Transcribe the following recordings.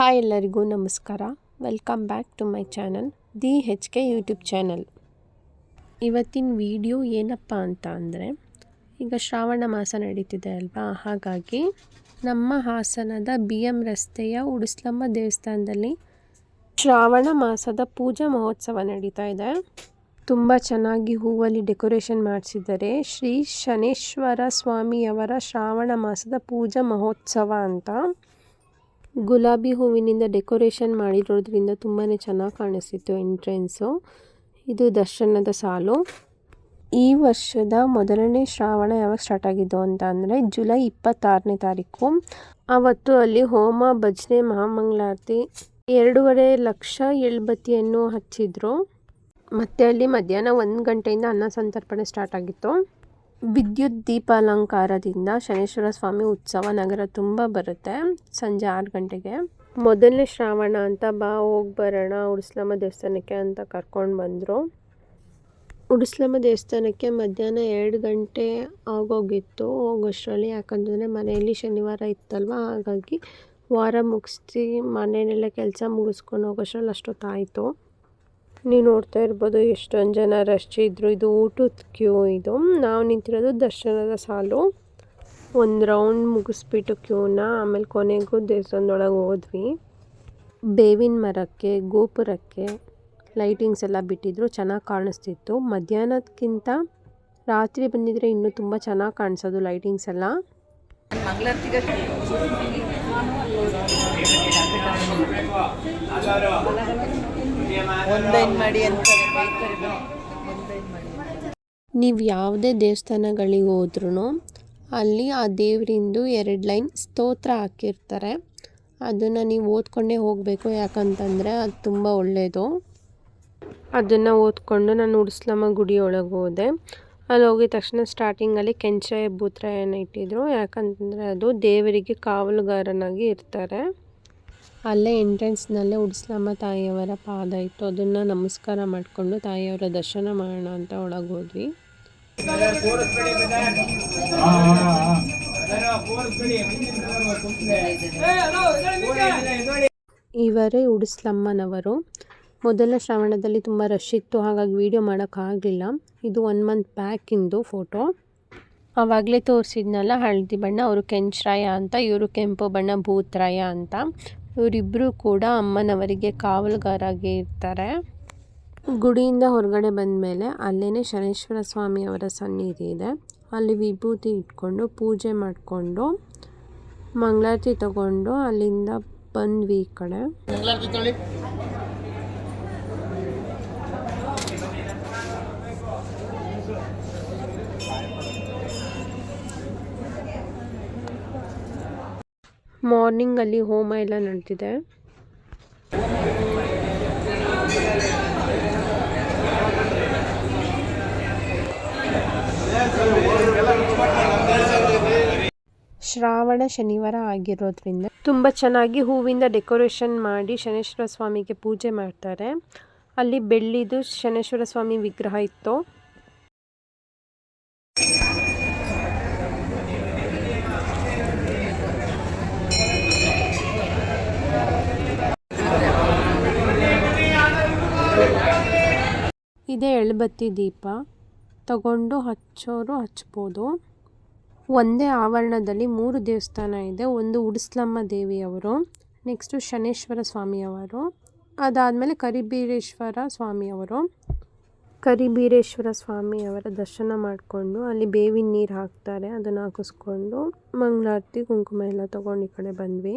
Hi ಎಲ್ಲರಿಗೂ ನಮಸ್ಕಾರ. Welcome back to my channel the H K YouTube channel ಇವತ್ತಿನ video ಏನಪ್ಪ ಅಂತ ಅಂದರೆ, ಈಗ ಶ್ರಾವಣ ಮಾಸ ನಡೀತಿದೆ ಅಲ್ವಾ? ಹಾಗಾಗಿ ನಮ್ಮ ಹಾಸನದ ಬಿ ಎಂ ರಸ್ತೆಯ ಉಡುಸ್ಲಮ್ಮ ದೇವಸ್ಥಾನದಲ್ಲಿ ಶ್ರಾವಣ ಮಾಸದ ಪೂಜಾ ಮಹೋತ್ಸವ ನಡೀತಾ ಇದೆ. ತುಂಬ ಚೆನ್ನಾಗಿ ಹೂವಲ್ಲಿ ಡೆಕೋರೇಷನ್ ಮಾಡಿಸಿದ್ದಾರೆ. ಶ್ರೀ ಶನೇಶ್ವರ ಸ್ವಾಮಿಯವರ ಶ್ರಾವಣ ಮಾಸದ ಪೂಜಾ ಮಹೋತ್ಸವ ಅಂತ. ಗುಲಾಬಿ ಹೂವಿನಿಂದ ಡೆಕೋರೇಷನ್ ಮಾಡಿರೋದ್ರಿಂದ ತುಂಬಾ ಚೆನ್ನಾಗಿ ಕಾಣಿಸ್ತಿತ್ತು ಎಂಟ್ರೆನ್ಸು. ಇದು ದರ್ಶನದ ಸಾಲು. ಈ ವರ್ಷದ ಮೊದಲನೇ ಶ್ರಾವಣ ಯಾವಾಗ ಸ್ಟಾರ್ಟ್ ಆಗಿದ್ದು ಅಂತ ಅಂದರೆ ಜುಲೈ ಇಪ್ಪತ್ತಾರನೇ ತಾರೀಕು. ಆವತ್ತು ಅಲ್ಲಿ ಹೋಮ, ಭಜನೆ, ಮಹಾಮಂಗಳಾರತಿ ಎರಡೂವರೆ ಲಕ್ಷ ಎಳ್ಬತ್ತಿಯನ್ನು ಹಚ್ಚಿದ್ರು. ಮತ್ತು ಅಲ್ಲಿ ಮಧ್ಯಾಹ್ನ ಒಂದು ಗಂಟೆಯಿಂದ ಅನ್ನ ಸಂತರ್ಪಣೆ ಸ್ಟಾರ್ಟ್ ಆಗಿತ್ತು. ವಿದ್ಯುತ್ ದೀಪಾಲಂಕಾರದಿಂದ ಶನೇಶ್ವರ ಸ್ವಾಮಿ ಉತ್ಸವ ನಗರ ತುಂಬ ಬರುತ್ತೆ ಸಂಜೆ ಆರು ಗಂಟೆಗೆ. ಮೊದಲನೇ ಶ್ರಾವಣ ಅಂತ ಬಾ, ಹೋಗಿ, ಬರೋಣ, ಉಡ್ಸ್ಲಮ್ಮ ದೇವಸ್ಥಾನಕ್ಕೆ ಅಂತ ಕರ್ಕೊಂಡು ಬಂದರು. ಉಡಿಸ್ಲಮ್ಮ ದೇವಸ್ಥಾನಕ್ಕೆ ಮಧ್ಯಾಹ್ನ ಎರಡು ಗಂಟೆ ಆಗೋಗಿತ್ತು ಹೋಗೋಷ್ಟರಲ್ಲಿ, ಯಾಕಂತಂದರೆ ಮನೆಯಲ್ಲಿ ಶನಿವಾರ ಇತ್ತಲ್ವ, ಹಾಗಾಗಿ ವಾರ ಮುಗಿಸಿ ಮನೆಯಲ್ಲೆಲ್ಲ ಕೆಲಸ ಮುಗಿಸ್ಕೊಂಡು ಹೋಗೋಷ್ಟ್ರಲ್ಲಿ ಅಷ್ಟೊತ್ತಾಯಿತು. ನೀವು ನೋಡ್ತಾ ಇರ್ಬೋದು ಎಷ್ಟೊಂದು ಜನ ರಶ್ ಇದ್ದರು ಇದು ಊಟದ ಕ್ಯೂ ಇದು. ನಾವು ನಿಂತಿರೋದು ದರ್ಶನದ ಸಾಲು. ಒಂದು ರೌಂಡ್ ಮುಗಿಸ್ಬಿಟ್ಟು ಕ್ಯೂನ ಆಮೇಲೆ ಕೊನೆಗೂ ದೇವಸ್ಥಾನದೊಳಗೆ ಹೋದ್ವಿ. ಬೇವಿನ ಮರಕ್ಕೆ, ಗೋಪುರಕ್ಕೆ ಲೈಟಿಂಗ್ಸ್ ಎಲ್ಲ ಬಿಟ್ಟಿದ್ರು. ಚೆನ್ನಾಗಿ ಕಾಣಿಸ್ತಿತ್ತು. ಮಧ್ಯಾಹ್ನದಕ್ಕಿಂತ ರಾತ್ರಿ ಬಂದಿದ್ರೆ ಇನ್ನೂ ತುಂಬ ಚೆನ್ನಾಗಿ ಕಾಣಿಸೋದು ಲೈಟಿಂಗ್ಸ್ ಎಲ್ಲ. ನೀವು ಯಾವುದೇ ದೇವಸ್ಥಾನಗಳಿಗೆ ಹೋದ್ರೂ ಅಲ್ಲಿ ಆ ದೇವರಿಂದು ಎರಡು ಲೈನ್ ಸ್ತೋತ್ರ ಹಾಕಿರ್ತಾರೆ. ಅದನ್ನು ನೀವು ಓದ್ಕೊಂಡೇ ಹೋಗಬೇಕು ಯಾಕಂತಂದರೆ ಅದು ತುಂಬ ಒಳ್ಳೆಯದು ಅದನ್ನು ಓದ್ಕೊಂಡು ನಾನು ಉಡಿಸ್ಲಮ್ಮ ಗುಡಿ ಒಳಗೆ ಹೋದೆ. ಅಲ್ಲಿ ಹೋಗಿದ ತಕ್ಷಣ ಸ್ಟಾರ್ಟಿಂಗಲ್ಲಿ ಕೆಂಚಾಯ ಭೂತ್ರಾಯನ ಇಟ್ಟಿದ್ರು. ಯಾಕಂತಂದರೆ ಅದು ದೇವರಿಗೆ ಕಾವಲುಗಾರನಾಗಿ ಇರ್ತಾರೆ. ಅಲ್ಲೇ ಎಂಟ್ರೆನ್ಸ್ನಲ್ಲೇ ಉಡ್ಸ್ಲಮ್ಮ ತಾಯಿಯವರ ಪಾದ ಇತ್ತು. ಅದನ್ನು ನಮಸ್ಕಾರ ಮಾಡಿಕೊಂಡು ತಾಯಿಯವರ ದರ್ಶನ ಮಾಡೋಣ ಅಂತ ಒಳಗೆ ಹೋದ್ವಿ ಇವರೇ ಉಡಿಸ್ಲಮ್ಮನವರು. ಮೊದಲ ಶ್ರಾವಣದಲ್ಲಿ ತುಂಬ ರಶ್ ಇತ್ತು, ಹಾಗಾಗಿ ವೀಡಿಯೋ ಮಾಡೋಕ್ಕಾಗಲಿಲ್ಲ ಇದು ಒನ್ ಮಂತ್ ಬ್ಯಾಕಿಂದು ಫೋಟೋ ಆವಾಗಲೇ ತೋರಿಸಿದ್ನಲ್ಲ ಹಳದಿ ಬಣ್ಣ, ಅವರು ಕೆಂಚರಾಯ ಅಂತ, ಇವರು ಕೆಂಪು ಬಣ್ಣ ಭೂತ್ರಾಯ ಅಂತ. ಇವರಿಬ್ಬರು ಕೂಡ ಅಮ್ಮನವರಿಗೆ ಕಾವಲುಗಾರಾಗಿ ಇರ್ತಾರೆ. ಗುಡಿಯಿಂದ ಹೊರಗಡೆ ಬಂದ ಮೇಲೆ ಅಲ್ಲೇ ಶನೇಶ್ವರ ಸ್ವಾಮಿಯವರ ಸನ್ನಿಧಿ ಇದೆ. ಅಲ್ಲಿ ವಿಭೂತಿ ಇಟ್ಕೊಂಡು ಪೂಜೆ ಮಾಡಿಕೊಂಡು ಮಂಗಳಾರತಿ ತಗೊಂಡು ಅಲ್ಲಿಂದ ಬಂದ್ವಿ ಈ ಕಡೆ. ಮಾರ್ನಿಂಗ್ ಅಲ್ಲಿ ಹೋಮ ಎಲ್ಲ ನಡೆದಿದೆ ಶ್ರಾವಣ ಶನಿವಾರ ಆಗಿರೋದ್ರಿಂದ ತುಂಬ ಚೆನ್ನಾಗಿ ಹೂವಿಂದ ಡೆಕೋರೇಷನ್ ಮಾಡಿ ಶನೇಶ್ವರ ಸ್ವಾಮಿಗೆ ಪೂಜೆ ಮಾಡ್ತಾರೆ. ಅಲ್ಲಿ ಬೆಳ್ಳಿದು ಶನೇಶ್ವರ ಸ್ವಾಮಿ ವಿಗ್ರಹ ಇತ್ತು. ಇದೇ, ಎಳ್ಬತ್ತಿ ದೀಪ. ತಗೊಂಡು ಹಚ್ಚೋರು ಹಚ್ಬೋದು. ಒಂದೇ ಆವರಣದಲ್ಲಿ ಮೂರು ದೇವಸ್ಥಾನ ಇದೆ. ಒಂದು ಉಡಿಸ್ಲಮ್ಮ ದೇವಿಯವರು, ನೆಕ್ಸ್ಟು ಶನೇಶ್ವರ ಸ್ವಾಮಿಯವರು, ಅದಾದಮೇಲೆ ಕರಿಬೀರೇಶ್ವರ ಸ್ವಾಮಿಯವರು. ಕರಿಬೀರೇಶ್ವರ ಸ್ವಾಮಿಯವರ ದರ್ಶನ ಮಾಡಿಕೊಂಡು ಅಲ್ಲಿ ಬೇವಿನ ನೀರು ಹಾಕ್ತಾರೆ. ಅದನ್ನು ಹಾಕಿಸ್ಕೊಂಡು ಮಂಗಳಾರತಿ, ಕುಂಕುಮ ಎಲ್ಲ ತೊಗೊಂಡು ಈ ಕಡೆ ಬಂದ್ವಿ.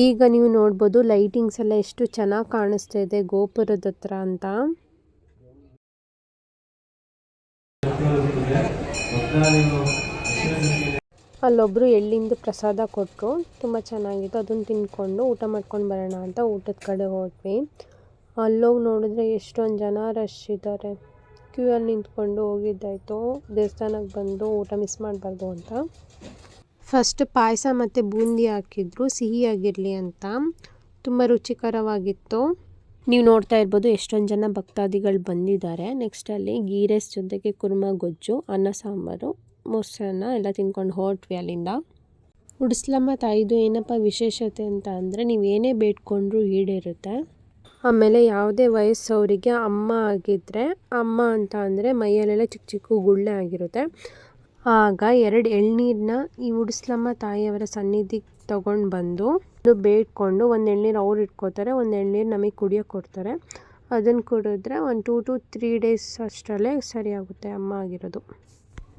ಈಗ ನೀವು ನೋಡ್ಬೋದು ಲೈಟಿಂಗ್ಸ್ ಎಲ್ಲ ಎಷ್ಟು ಚೆನ್ನಾಗಿ ಕಾಣಿಸ್ತಾ ಇದೆ ಗೋಪುರದ ಹತ್ರ ಅಂತ. ಅಲ್ಲೊಬ್ರು ಎಳ್ಳಿಂದ ಪ್ರಸಾದ ಕೊಟ್ಟರು ತುಂಬ ಚೆನ್ನಾಗಿತ್ತು. ಅದನ್ನು ತಿನ್ಕೊಂಡು ಊಟ ಮಾಡ್ಕೊಂಡು ಬರೋಣ ಅಂತ ಊಟದ ಕಡೆ ಹೋದ್ವಿ. ಅಲ್ಲೋಗಿ ನೋಡಿದ್ರೆ ಎಷ್ಟೊಂದು ಜನ ರಶ್ ಇದ್ದಾರೆ ಕ್ಯೂ ಅಲ್ಲಿ ನಿಂತ್ಕೊಂಡು ಹೋಗಿದ್ದಾಯ್ತು. ದೇವಸ್ಥಾನಕ್ಕೆ ಬಂದು ಊಟ ಮಿಸ್ ಮಾಡಬಾರ್ದು ಅಂತ. ಫಸ್ಟ್ ಪಾಯಸ ಮತ್ತು ಬೂಂದಿ ಹಾಕಿದ್ರು. ಸಿಹಿಯಾಗಿರಲಿ ಅಂತ. ತುಂಬ ರುಚಿಕರವಾಗಿತ್ತು. ನೀವು ನೋಡ್ತಾ ಇರ್ಬೋದು ಎಷ್ಟೊಂದು ಜನ ಭಕ್ತಾದಿಗಳು ಬಂದಿದ್ದಾರೆ. ನೆಕ್ಸ್ಟ್ ಅಲ್ಲಿ ಗೀರೆಸ್ ಜೊತೆಗೆ ಕುರ್ಮಾ, ಗೊಜ್ಜು, ಅನ್ನ, ಸಾಂಬಾರು, ಮೊಸರನ್ನ ಎಲ್ಲ ತಿನ್ಕೊಂಡು ಹೊರಟ್ವಿ ಅಲ್ಲಿಂದ. ಉಡಿಸ್ಲಮ್ಮ ತಾಯಿದು ಏನಪ್ಪ ವಿಶೇಷತೆ ಅಂತ ಅಂದರೆ ನೀವು ಏನೇ ಬೇಡ್ಕೊಂಡ್ರೂ ಈಡೇರುತ್ತೆ. ಆಮೇಲೆ ಯಾವುದೇ ವಯಸ್ಸವರಿಗೆ ಅಮ್ಮ ಆಗಿದ್ದರೆ ಅಮ್ಮ ಅಂತ ಅಂದರೆ ಮೈಯಲ್ಲೆಲ್ಲ ಚಿಕ್ಕ ಚಿಕ್ಕ ಗುಳ್ಳೆ ಆಗಿರುತ್ತೆ. ಆಗ ಎರಡು ಎಳ್ನೀರನ್ನ ಈ ಉಡಿಸ್ಲಮ್ಮ ತಾಯಿಯವರ ಸನ್ನಿಧಿಗೆ ತಗೊಂಡು ಬಂದು ಅದು ಬೇಡ್ಕೊಂಡು ಒಂದು ಎಳ್ನೀರು ಅವ್ರು ಇಟ್ಕೋತಾರೆ, ಒಂದು ಎಳ್ನೀರು ನಮಗೆ ಕುಡಿಯೋಕೆ ಕೊಡ್ತಾರೆ. ಅದನ್ನು ಕುಡಿದ್ರೆ ಒಂದು ಟೂ ಟು ತ್ರೀ ಡೇಸ್ ಅಷ್ಟರಲ್ಲೇ ಸರಿಯಾಗುತ್ತೆ ಅಮ್ಮ ಆಗಿರೋದು.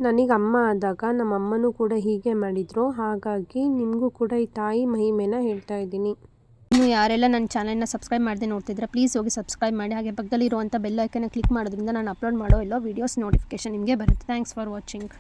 ನನಗೆ ಅಮ್ಮ ಆದಾಗ ನಮ್ಮ ಅಮ್ಮನೂ ಕೂಡ ಹೀಗೆ ಮಾಡಿದರು. ಹಾಗಾಗಿ ನಿಮಗೂ ಕೂಡ ಈ ತಾಯಿ ಮಹಿಮೆನ ಹೇಳ್ತಾ ಇದ್ದೀನಿ. ಇನ್ನು ಯಾರೆಲ್ಲ ನನ್ನ ಚಾನಲ್ನ ಸಬ್ಸ್ಕ್ರೈಬ್ ಮಾಡದೆ ನೋಡ್ತಿದ್ರೆ ಪ್ಲೀಸ್ ಹೋಗಿ ಸಬ್ಸ್ಕ್ರೈಬ್ ಮಾಡಿ. ಹಾಗೆ ಪಕ್ಕದಲ್ಲಿರುವಂಥ ಬೆಲ್ ಐಕನ್ನ ಕ್ಲಿಕ್ ಮಾಡೋದ್ರಿಂದ ನಾನು ಅಪ್ಲೋಡ್ ಮಾಡೋ ಎಲ್ಲೋ ವೀಡಿಯೋಸ್ ನೋಟಿಫಿಕೇಶನ್ ನಿಮಗೆ ಬರುತ್ತೆ. Thanks for watching